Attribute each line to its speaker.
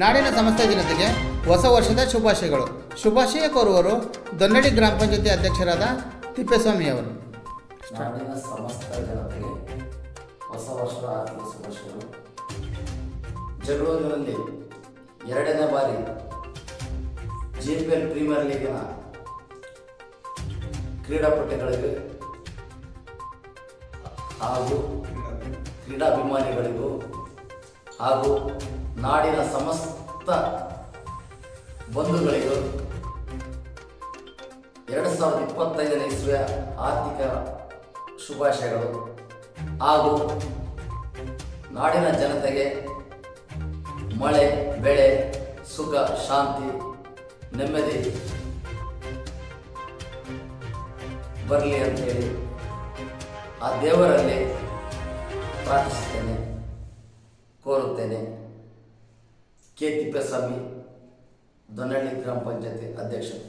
Speaker 1: ನಾಡಿನ ಸಮಸ್ತ ಜನತೆಗೆ ಹೊಸ ವರ್ಷದ ಶುಭಾಶಯಗಳು. ಶುಭಾಶಯ ಕೋರುವರು ದೊನ್ನಡಿ ಗ್ರಾಮ ಪಂಚಾಯತಿ ಅಧ್ಯಕ್ಷರಾದ ತಿಪ್ಪೇಸ್ವಾಮಿಯವರು
Speaker 2: ನಾಡಿನ ಸಮಸ್ತ ಜನತೆಗೆ ಹೊಸ ಶುಭಾಶಯಗಳು. ಎರಡನೇ ಬಾರಿ ಜಿ ಪಿ ಎಲ್ ಪ್ರೀಮಿಯರ್ ಲೀಗಿನ ಕ್ರೀಡಾಪಟುಗಳಿಗೆ ಹಾಗೂ ಕ್ರೀಡಾಭಿಮಾನಿಗಳಿಗೂ ಹಾಗೂ ನಾಡಿನ ಸಮಸ್ತ ಬಂಧುಗಳಿಗೂ ಎರಡು ಸಾವಿರದ ಇಪ್ಪತ್ತೈದನೇ ಇಸ್ವಿಯ ಆರ್ಥಿಕ ಶುಭಾಶಯಗಳು. ಹಾಗೂ ನಾಡಿನ ಜನತೆಗೆ ಮಳೆ, ಬೆಳೆ, ಸುಖ, ಶಾಂತಿ, ನೆಮ್ಮದಿ ಬರಲಿ ಅಂತೇಳಿ ಆ ದೇವರಲ್ಲಿ ಪ್ರಾರ್ಥಿಸುತ್ತೇನೆ, ಕೋರುತ್ತೇನೆ. ಕೆ ತಿಪ್ಪೇಸ್ವಾಮಿ ದೊನ್ನಳ್ಳಿ ಗ್ರಾಮ ಪಂಚಾಯತಿ ಅಧ್ಯಕ್ಷರು